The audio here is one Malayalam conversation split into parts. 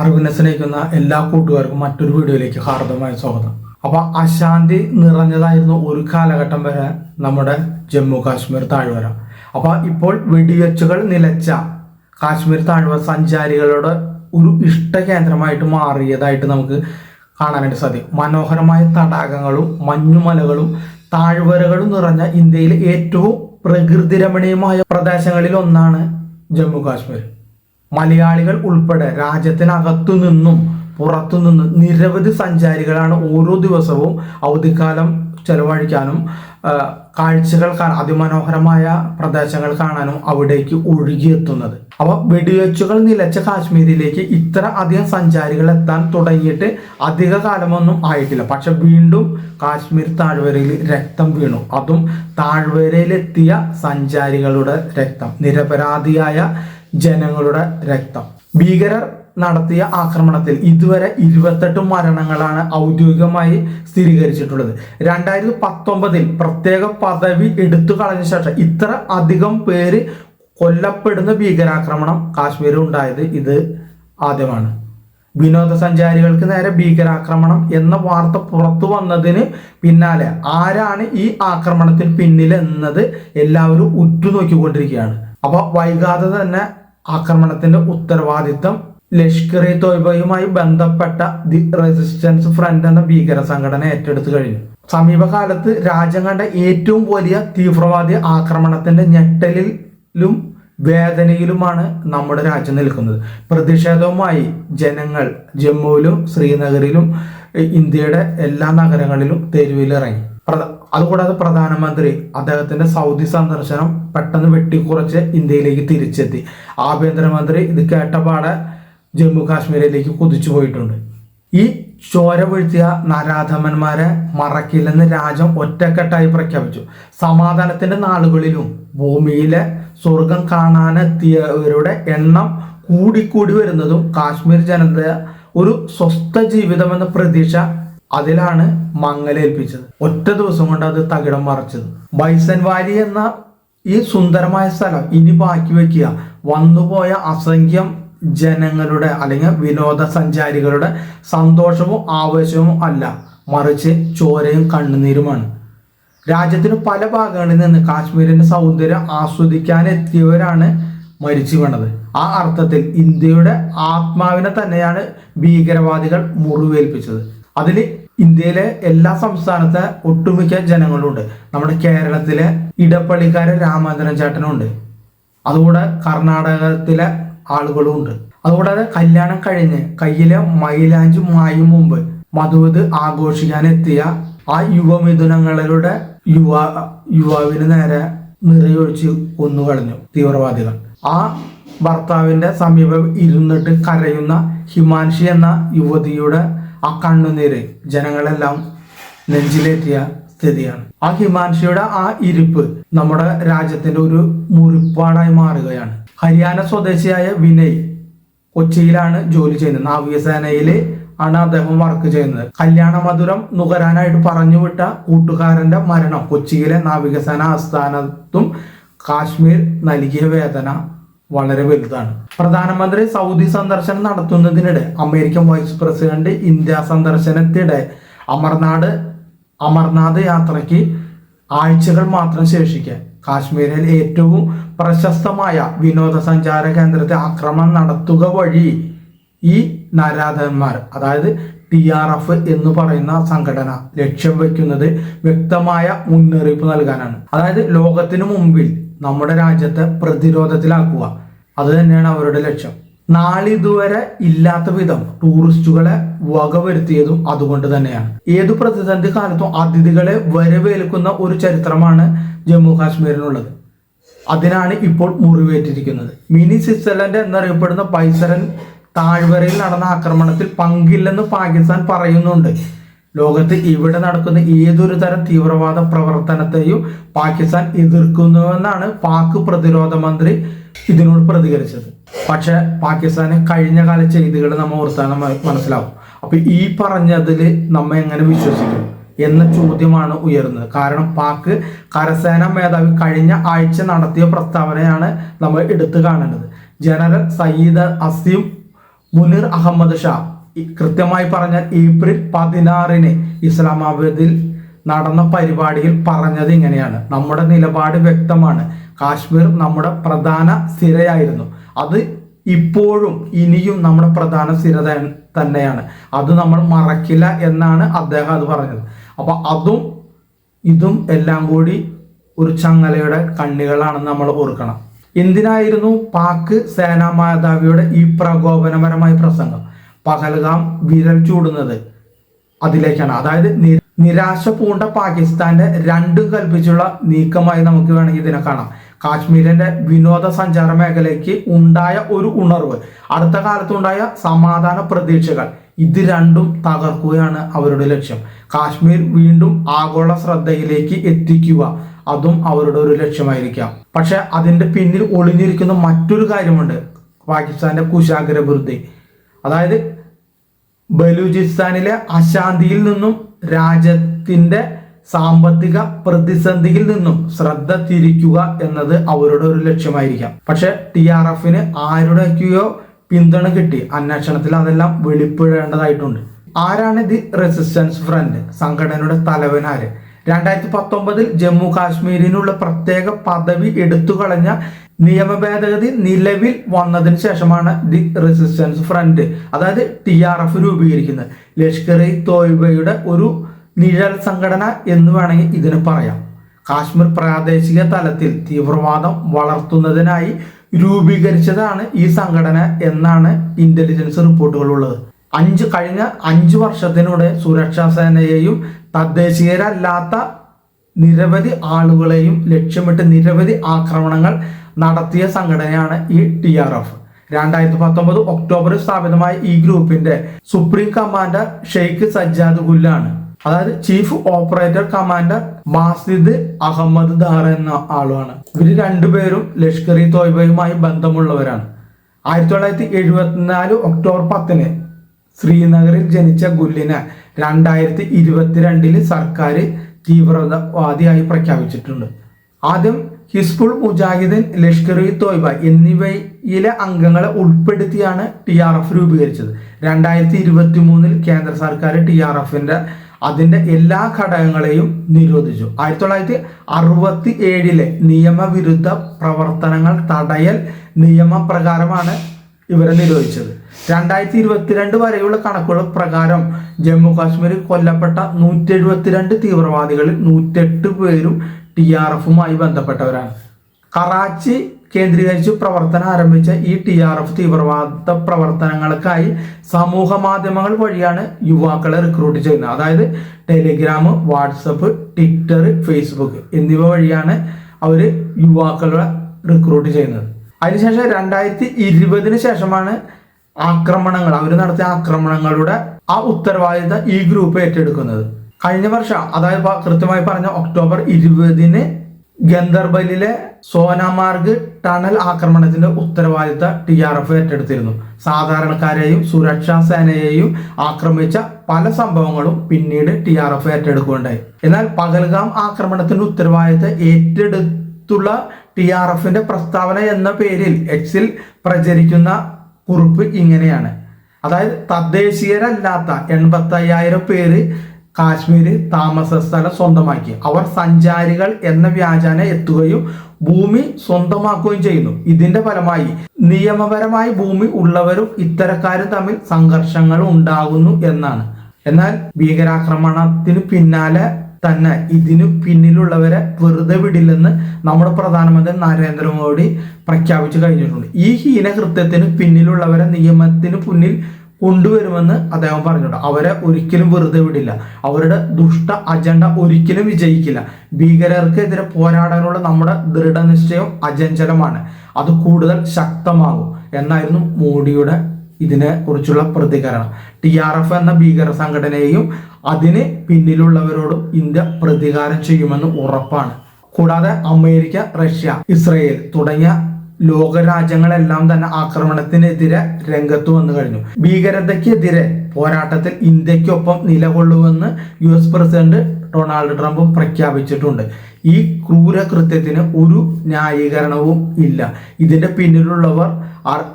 അറിവിനെ സ്നേഹിക്കുന്ന എല്ലാ കൂട്ടുകാർക്കും മറ്റൊരു വീഡിയോയിലേക്ക് ഹാർദമായ സ്വാഗതം. അപ്പൊ അശാന്തി നിറഞ്ഞതായിരുന്നു ഒരു കാലഘട്ടം വരെ നമ്മുടെ ജമ്മു കാശ്മീർ താഴ്വര. അപ്പൊ ഇപ്പോൾ വെടിവെച്ചുകൾ നിലച്ച കാശ്മീർ താഴ്വര സഞ്ചാരികളുടെ ഒരു ഇഷ്ട കേന്ദ്രമായിട്ട് മാറിയതായിട്ട് നമുക്ക് കാണാനായിട്ട് സാധിക്കും. മനോഹരമായ തടാകങ്ങളും മഞ്ഞുമലകളും താഴ്വരകളും നിറഞ്ഞ ഇന്ത്യയിലെ ഏറ്റവും പ്രകൃതി രമണീയമായ പ്രദേശങ്ങളിൽ ഒന്നാണ് ജമ്മു കാശ്മീർ. മലയാളികൾ ഉൾപ്പെടെ രാജ്യത്തിനകത്തു നിന്നും പുറത്തുനിന്ന് നിരവധി സഞ്ചാരികളാണ് ഓരോ ദിവസവും അവധിക്കാലം ചെലവഴിക്കാനും കാഴ്ചകൾ കാണാൻ അതിമനോഹരമായ പ്രദേശങ്ങൾ കാണാനും അവിടേക്ക് ഒഴുകിയെത്തുന്നത്. അപ്പൊ വെടിവെച്ചുകൾ നിലച്ച കാശ്മീരിലേക്ക് ഇത്ര അധികം സഞ്ചാരികൾ എത്താൻ തുടങ്ങിയിട്ട് അധിക കാലമൊന്നും ആയിട്ടില്ല. പക്ഷെ വീണ്ടും കാശ്മീർ താഴ്വരയിൽ രക്തം വീണു. അതും താഴ്വരയിലെത്തിയ സഞ്ചാരികളുടെ രക്തം നിരപരാധിയായ ജനങ്ങളുടെ രക്തം. ഭീകരർ നടത്തിയ ആക്രമണത്തിൽ ഇതുവരെ ഇരുപത്തെട്ട് മരണങ്ങളാണ് ഔദ്യോഗികമായി സ്ഥിരീകരിച്ചിട്ടുള്ളത്. രണ്ടായിരത്തി പത്തൊമ്പതിൽ പ്രത്യേക പദവി എടുത്തു കളഞ്ഞ ശേഷം ഇത്ര അധികം പേര് കൊല്ലപ്പെടുന്ന ഭീകരാക്രമണം കാശ്മീരിൽ ഉണ്ടായത് ഇത് ആദ്യമാണ്. വിനോദസഞ്ചാരികൾക്ക് നേരെ ഭീകരാക്രമണം എന്ന വാർത്ത പുറത്തു വന്നതിന് പിന്നാലെ ആരാണ് ഈ ആക്രമണത്തിന് പിന്നിൽ എന്നത് എല്ലാവരും ഉറ്റുനോക്കിക്കൊണ്ടിരിക്കുകയാണ്. അപ്പോൾ വൈകാതെ തന്നെ ആക്രമണത്തിന്റെ ഉത്തരവാദിത്തം ലഷ്കർ ഇ തോയ്ബയുമായി ബന്ധപ്പെട്ട ദി റെസിസ്റ്റൻസ് ഫ്രണ്ട് എന്ന ഭീകര സംഘടന ഏറ്റെടുത്തു കഴിഞ്ഞു. സമീപകാലത്ത് രാജ്യം കണ്ട ഏറ്റവും വലിയ തീവ്രവാദി ആക്രമണത്തിന്റെ ഞെട്ടലിലും വേദനയിലുമാണ് നമ്മുടെ രാജ്യം നിൽക്കുന്നത്. പ്രതിഷേധവുമായി ജനങ്ങൾ ജമ്മുവിലും ശ്രീനഗറിലും ഇന്ത്യയുടെ എല്ലാ നഗരങ്ങളിലും തെരുവിലിറങ്ങി. അതുകൂടാതെ പ്രധാനമന്ത്രി അദ്ദേഹത്തിന്റെ സൗദി സന്ദർശനം പെട്ടെന്ന് വെട്ടിക്കുറച്ച് ഇന്ത്യയിലേക്ക് തിരിച്ചെത്തി. ആഭ്യന്തരമന്ത്രി ഇത് കേട്ടപാടെ ജമ്മു കാശ്മീരിലേക്ക് കുതിച്ചു പോയിട്ടുണ്ട്. ഈ ചോര വീഴ്ത്തിയ നരാധമന്മാരെ മറക്കില്ലെന്ന് രാജ്യം ഒറ്റക്കെട്ടായി പ്രഖ്യാപിച്ചു. സമാധാനത്തിന്റെ നാളുകളിലും ഭൂമിയിലെ സ്വർഗം കാണാനെത്തിയവരുടെ എണ്ണം കൂടിക്കൂടി വരുന്നതും കാശ്മീർ ജനത ഒരു സ്വസ്ഥ ജീവിതമെന്ന പ്രതീക്ഷ അതിലാണ് മങ്ങലേൽപ്പിച്ചത്. ഒറ്റ ദിവസം കൊണ്ട് അത് തകിടം മറിച്ചത്. ബൈസൻ വാലി എന്ന ഈ സുന്ദരമായ സ്ഥലം ഇനി ബാക്കി വെക്കുക. വന്നുപോയ അസംഖ്യം ജനങ്ങളുടെ അല്ലെങ്കിൽ വിനോദസഞ്ചാരികളുടെ സന്തോഷവും ആവേശവും അല്ല. മറിച്ച് ചോരയും കണ്ണുനീരുമാണ്. രാജ്യത്തിന് പല ഭാഗങ്ങളിൽ നിന്ന് കാശ്മീരിന്റെ സൗന്ദര്യം ആസ്വദിക്കാൻ എത്തിയവരാണ് മരിച്ചു വീണത് ആ അർത്ഥത്തിൽ ഇന്ത്യയുടെ ആത്മാവിനെ തന്നെയാണ് ഭീകരവാദികൾ മുറിവേൽപ്പിച്ചത്. അതിൽ ഇന്ത്യയിലെ എല്ലാ സംസ്ഥാനത്തെ ഒട്ടുമിക്ക ജനങ്ങളുണ്ട്. നമ്മുടെ കേരളത്തിലെ ഇടപ്പള്ളിക്കാരൻ രാമചന്ദ്രൻ ചേട്ടനുണ്ട്. അതുകൂടെ കർണാടകത്തിലെ ആളുകളും ഉണ്ട്. അതുകൂടാതെ കല്യാണം കഴിഞ്ഞ് കയ്യിലെ മൈലാഞ്ചി മായും മുമ്പ് മധുവത് ആഘോഷിക്കാൻ എത്തിയ ആ യുവമിഥുനങ്ങളുടെ യുവാ യുവാവിന് നേരെ നിറയൊഴിച്ച് കൊന്നുകളഞ്ഞു തീവ്രവാദികൾ. ആ ഭർത്താവിന്റെ സമീപം ഇരുന്നിട്ട് കരയുന്ന ഹിമാൻഷി എന്ന യുവതിയുടെ ആ കണ്ണുനീര് ജനങ്ങളെല്ലാം നെഞ്ചിലേറ്റിയ സ്ഥിതിയാണ്. ആ ഹിമാൻഷിയുടെ ആ ഇരിപ്പ് നമ്മുടെ രാജ്യത്തിന്റെ ഒരു മുറിപ്പാടായി മാറുകയാണ്. ഹരിയാന സ്വദേശിയായ വിനയ് കൊച്ചിയിലാണ് ജോലി ചെയ്യുന്നത്. നാവികസേനയിൽ ആണ് അദ്ദേഹം വർക്ക് ചെയ്യുന്നത്. കല്യാണ മധുരം നുകരാനായിട്ട് പറഞ്ഞു വിട്ട കൂട്ടുകാരന്റെ മരണം കൊച്ചിയിലെ നാവികസേന ആസ്ഥാനത്തും കാശ്മീർ നൽകിയ വേദന വളരെ വലുതാണ്. പ്രധാനമന്ത്രി സൗദി സന്ദർശനം നടത്തുന്നതിനിടെ അമേരിക്കൻ വൈസ് പ്രസിഡന്റ് ഇന്ത്യ സന്ദർശനത്തിടെ അമർനാട് അമർനാഥ് യാത്രയ്ക്ക് ആഴ്ചകൾ മാത്രം ശേഷിക്കെ കാശ്മീരിൽ ഏറ്റവും പ്രശസ്തമായ വിനോദസഞ്ചാര കേന്ദ്രത്തെ ആക്രമണം നടത്തുക വഴി ഈ നരാധന്മാർ അതായത് ടി ആർ എഫ് എന്ന് പറയുന്ന സംഘടന ലക്ഷ്യം വെക്കുന്നത് വ്യക്തമായ മുന്നറിയിപ്പ് നൽകാനാണ്. അതായത് ലോകത്തിനു മുമ്പിൽ നമ്മുടെ രാജ്യത്തെ പ്രതിരോധത്തിലാക്കുക. അത് തന്നെയാണ് അവരുടെ ലക്ഷ്യം. നാളിതുവരെ ഇല്ലാത്ത വിധം ടൂറിസ്റ്റുകളെ വകവരുത്തിയതും അതുകൊണ്ട് തന്നെയാണ്. ഏതു പ്രതിസന്ധി കാലത്തും അതിഥികളെ വരവേൽക്കുന്ന ഒരു ചരിത്രമാണ് ജമ്മു കാശ്മീരിനുള്ളത്. അതിനാണ് ഇപ്പോൾ മുറിവേറ്റിരിക്കുന്നത്. മിനി സ്വിറ്റ്സർലൻഡ് എന്നറിയപ്പെടുന്ന പൈസരൻ താഴ്വരയിൽ നടന്ന ആക്രമണത്തിൽ പങ്കില്ലെന്ന് പാകിസ്ഥാൻ പറയുന്നുണ്ട്. ലോകത്ത് ഇവിടെ നടക്കുന്ന ഏതൊരു തരം തീവ്രവാദ പ്രവർത്തനത്തെയും പാകിസ്ഥാൻ എതിർക്കുന്നുവെന്നാണ് പാക് പ്രതിരോധ മന്ത്രി ഇതിനോട് പ്രതികരിച്ചത്. പക്ഷെ പാകിസ്ഥാന് കഴിഞ്ഞ കാല ചെയ്തികൾ നമ്മൾ ഓർത്താൽ മനസ്സിലാവും. അപ്പൊ ഈ പറഞ്ഞതിൽ നമ്മ എങ്ങനെ വിശ്വസിക്കും? എന്ന ചോദ്യമാണ് ഉയർന്നത്. കാരണം പാക് കരസേന മേധാവി കഴിഞ്ഞ ആഴ്ച നടത്തിയ പ്രസ്താവനയാണ് നമ്മൾ എടുത്തു കാണേണ്ടത് ജനറൽ സയ്യിദ് അസീം മുനീർ അഹമ്മദ് ഷാ കൃത്യമായി പറഞ്ഞാൽ ഏപ്രിൽ പതിനാറിന് ഇസ്ലാമാബാദിൽ നടന്ന പരിപാടിയിൽ പറഞ്ഞത് ഇങ്ങനെയാണ്. നമ്മുടെ നിലപാട് വ്യക്തമാണ്. കാശ്മീർ നമ്മുടെ പ്രധാന സ്ഥിരയായിരുന്നു അത് ഇപ്പോഴും ഇനിയും നമ്മുടെ പ്രധാന സ്ഥിര തന്നെയാണ്. അത് നമ്മൾ മറക്കില്ല എന്നാണ് അദ്ദേഹം അത് പറഞ്ഞത്. അപ്പൊ അതും ഇതും എല്ലാം കൂടി ഒരു ചങ്ങലയുടെ കണ്ണികളാണെന്ന് നമ്മൾ ഓർക്കണം. എന്തിനായിരുന്നു പാക് സേനാ മേധാവിയുടെ ഈ പ്രകോപനപരമായ പ്രസംഗം? പഹൽഗാം വിരൽ ചൂടുന്നത് അതിലേക്കാണ്. അതായത് നിരാശ പൂണ്ട പാകിസ്ഥാന്റെ രണ്ടും കൽപ്പിച്ചുള്ള നീക്കമായി നമുക്ക് വേണമെങ്കിൽ ഇതിനെ കാണാം. കാശ്മീരിന്റെ വിനോദസഞ്ചാര മേഖലയ്ക്ക് ഉണ്ടായ ഒരു ഉണർവ് അടുത്ത കാലത്തുണ്ടായ സമാധാന പ്രതീക്ഷകൾ ഇത് രണ്ടും തകർക്കുകയാണ് അവരുടെ ലക്ഷ്യം. കാശ്മീർ വീണ്ടും ആഗോള ശ്രദ്ധയിലേക്ക് എത്തിക്കുക അതും അവരുടെ ഒരു ലക്ഷ്യമായിരിക്കാം. പക്ഷെ അതിന്റെ പിന്നിൽ ഒളിഞ്ഞിരിക്കുന്ന മറ്റൊരു കാര്യമുണ്ട്. പാകിസ്ഥാന്റെ കുശാഗ്രവൃദ്ധി അതായത് ബലൂചിസ്ഥാനിലെ അശാന്തിയിൽ നിന്നും രാജ്യത്തിന്റെ സാമ്പത്തിക പ്രതിസന്ധിയിൽ നിന്നും ശ്രദ്ധ തിരിക്കുക എന്നത് അവരുടെ ഒരു ലക്ഷ്യമായിരിക്കാം. പക്ഷെ ടി ആർ എഫിന് ആരുടെയൊക്കെയോ പിന്തുണ കിട്ടി. അന്വേഷണത്തിൽ അതെല്ലാം വെളിപ്പെടേണ്ടതായിട്ടുണ്ട്. ആരാണ് ദി റെസിസ്റ്റൻസ് ഫ്രണ്ട് സംഘടനയുടെ തലവനാര് രണ്ടായിരത്തി പത്തൊമ്പതിൽ ജമ്മു കാശ്മീരിനുള്ള പ്രത്യേക പദവി എടുത്തു കളഞ്ഞ നിയമ ഭേദഗതി നിലവിൽ വന്നതിന് ശേഷമാണ് ദി റെസിസ്റ്റൻസ് ഫ്രണ്ട് അതായത് ടി ആർ എഫ് രൂപീകരിക്കുന്നത്. ലഷ്കർ ഇ തോയ്ബയുടെ ഒരു നിഴൽ സംഘടന എന്ന് വേണമെങ്കിൽ ഇതിന് പറയാം. കാശ്മീർ പ്രാദേശിക തലത്തിൽ തീവ്രവാദം വളർത്തുന്നതിനായി രൂപീകരിച്ചതാണ് ഈ സംഘടന എന്നാണ് ഇന്റലിജൻസ് റിപ്പോർട്ടുകൾ ഉള്ളത് അഞ്ച് കഴിഞ്ഞ അഞ്ച് വർഷത്തിനൂടെ സുരക്ഷാ സേനയെയും തദ്ദേശീയരല്ലാത്ത നിരവധി ആളുകളെയും ലക്ഷ്യമിട്ട് നിരവധി ആക്രമണങ്ങൾ നടത്തിയ സംഘടനയാണ് ഈ ടി ആർ എഫ്. രണ്ടായിരത്തി പത്തൊമ്പത് ഒക്ടോബറിൽ സ്ഥാപിതമായ ഈ ഗ്രൂപ്പിന്റെ സുപ്രീം കമാൻഡർ ഷെയ്ഖ് സജ്ജാദ് ഗുല്ലാണ്. അതായത് chief operator commander Masid Ahmed Dar എന്ന ആളുമാണ്. ഇവർ രണ്ടുപേരും ലഷ്കർ ഇ തോയ്ബയുമായി ബന്ധമുള്ളവരാണ്. ആയിരത്തി തൊള്ളായിരത്തി എഴുപത്തിനാല് ഒക്ടോബർ പത്തിന് ശ്രീനഗറിൽ ജനിച്ച ഗുല്ലിനെ രണ്ടായിരത്തി ഇരുപത്തിരണ്ടിൽ സർക്കാർ തീവ്രവാദിയായി പ്രഖ്യാപിച്ചിട്ടുണ്ട്. ആദ്യം ഹിസ്ബുൾ മുജാഹിദീൻ ലഷ്കർ ഇ തോയ്ബ എന്നിവയിലെ അംഗങ്ങളെ ഉൾപ്പെടുത്തിയാണ് ടി ആർ എഫ് രൂപീകരിച്ചത്. രണ്ടായിരത്തി ഇരുപത്തി മൂന്നിൽ കേന്ദ്ര സർക്കാർ ടി ആർ എഫിന്റെ അതിന്റെ എല്ലാ ഘടകങ്ങളെയും നിരോധിച്ചു. ആയിരത്തി തൊള്ളായിരത്തി അറുപത്തി ഏഴിലെ നിയമവിരുദ്ധ പ്രവർത്തനങ്ങൾ തടയൽ നിയമപ്രകാരമാണ് ഇവരെ നിരോധിച്ചത്. രണ്ടായിരത്തി ഇരുപത്തിരണ്ട് വരെയുള്ള കണക്കുകൾ പ്രകാരം ജമ്മു കാശ്മീരിൽ കൊല്ലപ്പെട്ട നൂറ്റി എഴുപത്തിരണ്ട് തീവ്രവാദികളിൽ നൂറ്റെട്ട് പേരും ടി ആർ എഫുമായി ബന്ധപ്പെട്ടവരാണ്. കറാച്ചി കേന്ദ്രീകരിച്ച് പ്രവർത്തനം ആരംഭിച്ച ഈ ടി ആർ എഫ് തീവ്രവാദ പ്രവർത്തനങ്ങൾക്കായി സമൂഹ മാധ്യമങ്ങൾ വഴിയാണ് യുവാക്കളെ റിക്രൂട്ട് ചെയ്യുന്നത്. അതായത് ടെലിഗ്രാം വാട്സപ്പ് ട്വിറ്റർ ഫേസ്ബുക്ക് എന്നിവ വഴിയാണ് അവർ യുവാക്കളെ റിക്രൂട്ട് ചെയ്യുന്നത്. അതിനുശേഷം രണ്ടായിരത്തി ഇരുപതിന് ശേഷമാണ് ആക്രമണങ്ങൾ. അവർ നടത്തിയ ആക്രമണങ്ങളുടെ ആ ഉത്തരവാദിത്തം ഈ ഗ്രൂപ്പ് ഏറ്റെടുക്കുന്നത്. കഴിഞ്ഞ വർഷം അതായത് കൃത്യമായി പറഞ്ഞ ഒക്ടോബർ ഇരുപതിന് ഗന്ദർബലിലെ സോനാമാർഗ് ടണൽ ആക്രമണത്തിന്റെ ഉത്തരവാദിത്ത ടി ആർ എഫ് ഏറ്റെടുത്തിരുന്നു. സാധാരണക്കാരെയും സുരക്ഷാ സേനയെയും ആക്രമിച്ച പല സംഭവങ്ങളും പിന്നീട് ടി ആർ എഫ് ഏറ്റെടുക്കുകയുണ്ടായി. എന്നാൽ പകൽഗാം ആക്രമണത്തിന്റെ ഉത്തരവാദിത്ത ഏറ്റെടുത്തുള്ള ടി ആർ എഫിന്റെ പ്രസ്താവന എന്ന പേരിൽ എക്സിൽ പ്രചരിക്കുന്ന കുറിപ്പ് ഇങ്ങനെയാണ്. അതായത് തദ്ദേശീയരല്ലാത്ത എൺപത്തി പേര് കാശ്മീര് താമസ സ്ഥലം സ്വന്തമാക്കി. അവർ സഞ്ചാരികൾ എന്ന വ്യാജാന എത്തുകയും ഭൂമി സ്വന്തമാക്കുകയും ചെയ്യുന്നു. ഇതിന്റെ ഫലമായി നിയമപരമായി ഭൂമി ഉള്ളവരും ഇത്തരക്കാരും തമ്മിൽ സംഘർഷങ്ങൾ ഉണ്ടാകുന്നു എന്നാണ്. എന്നാൽ ഭീകരാക്രമണത്തിന് പിന്നാലെ തന്നെ ഇതിനു പിന്നിലുള്ളവരെ വെറുതെ വിടില്ലെന്ന് നമ്മുടെ പ്രധാനമന്ത്രി നരേന്ദ്രമോദി പ്രഖ്യാപിച്ചു കഴിഞ്ഞിട്ടുണ്ട്. ഈ ഹീനകൃത്യത്തിന് പിന്നിലുള്ളവരെ നിയമത്തിന് മുന്നിൽ കൊണ്ടുവരുമെന്ന് അദ്ദേഹം പറഞ്ഞിട്ടുണ്ട്. അവരെ ഒരിക്കലും വെറുതെ വിടില്ല. അവരുടെ ദുഷ്ട അജണ്ട ഒരിക്കലും വിജയിക്കില്ല. ഭീകരർക്കെതിരെ പോരാടാനുള്ള നമ്മുടെ ദൃഢനിശ്ചയം അജഞ്ചലമാണ് അത് കൂടുതൽ ശക്തമാകും എന്നായിരുന്നു മോഡിയുടെ ഇതിനെ കുറിച്ചുള്ള പ്രതികരണം. ടി ആർ എഫ് എന്ന ഭീകര സംഘടനയെയും അതിന് പിന്നിലുള്ളവരോടും ഇന്ത്യ പ്രതികാരം ചെയ്യുമെന്ന് ഉറപ്പാണ്. കൂടാതെ അമേരിക്ക റഷ്യ ഇസ്രയേൽ തുടങ്ങിയ ലോകരാജ്യങ്ങളെല്ലാം തന്നെ ആക്രമണത്തിനെതിരെ രംഗത്ത് വന്നു കഴിഞ്ഞു. ഭീകരതയ്ക്കെതിരെ പോരാട്ടത്തിൽ ഇന്ത്യക്കൊപ്പം നിലകൊള്ളുമെന്ന് യു എസ് പ്രസിഡന്റ് ഡൊണാൾഡ് ട്രംപും പ്രഖ്യാപിച്ചിട്ടുണ്ട്. ഈ ക്രൂരകൃത്യത്തിന് ഒരു ന്യായീകരണവും ഇല്ല. ഇതിന്റെ പിന്നിലുള്ളവർ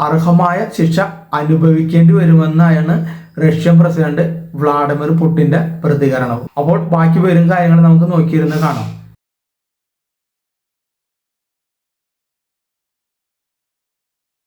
അർഹമായ ശിക്ഷ അനുഭവിക്കേണ്ടി വരുമെന്നാണ് റഷ്യൻ പ്രസിഡന്റ് വ്ളാഡിമിർ പുട്ടിന്റെ പ്രതികരണം. അപ്പോൾ ബാക്കി വരും കാര്യങ്ങൾ നമുക്ക് നോക്കിയിരുന്ന് കാണാം.